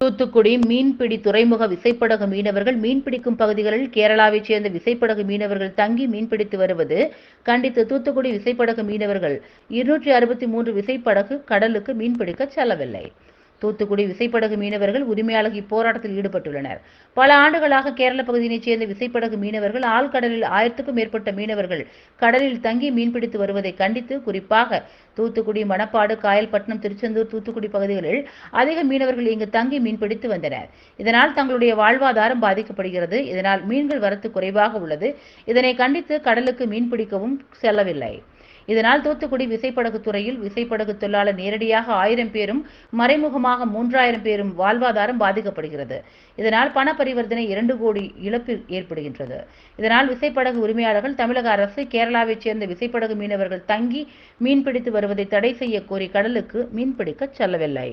தூத்துக்குடி மீன்பிடி துறைமுக விசைப்படகு மீனவர்கள் மீன்பிடிக்கும் பகுதிகளில் கேரளாவைச் சேர்ந்த விசைப்படகு மீனவர்கள் தங்கி மீன்பிடித்து வருவது கண்டித்து தூத்துக்குடி விசைப்படகு மீனவர்கள் இருநூற்றி அறுபத்தி மூன்று விசைப்படகு கடலுக்கு மீன்பிடிக்க செல்லவில்லை. தூத்துக்குடி விசைப்படகு மீனவர்கள் உரிமையாளர் இப்போராட்டத்தில் ஈடுபட்டுள்ளனர். பல ஆண்டுகளாக கேரள பகுதியினைச் சேர்ந்த விசைப்படகு மீனவர்கள் ஆழ்கடலில் ஆயிரத்துக்கும் மேற்பட்ட மீனவர்கள் கடலில் தங்கி மீன்பிடித்து வருவதை கண்டித்து குறிப்பாக தூத்துக்குடி மணப்பாடு காயல்பட்டினம் திருச்செந்தூர் தூத்துக்குடி பகுதிகளில் அதிக மீனவர்கள் இங்கு தங்கி மீன்பிடித்து வந்தனர். இதனால் தங்களுடைய வாழ்வாதாரம் பாதிக்கப்படுகிறது. இதனால் மீன்கள் வரத்து குறைவாக உள்ளது. இதனை கண்டித்து கடலுக்கு மீன்பிடிக்கவும் செல்லவில்லை. இதனால் தூத்துக்குடி விசைப்படகு துறையில் விசைப்படகு தொழிலாளர் நேரடியாக ஆயிரம் பேரும் மறைமுகமாக மூன்றாயிரம் பேரும் வாழ்வாதாரம் பாதிக்கப்படுகிறது. இதனால் பண பரிவர்த்தனை இரண்டு கோடி இழப்பு ஏற்படுகின்றது. இதனால் விசைப்படகு உரிமையாளர்கள் தமிழக அரசு கேரளாவைச் சேர்ந்த விசைப்படகு மீனவர்கள் தங்கி மீன்பிடித்து வருவதை தடை செய்ய கோரி கடலுக்கு மீன்பிடிக்க செல்லவில்லை.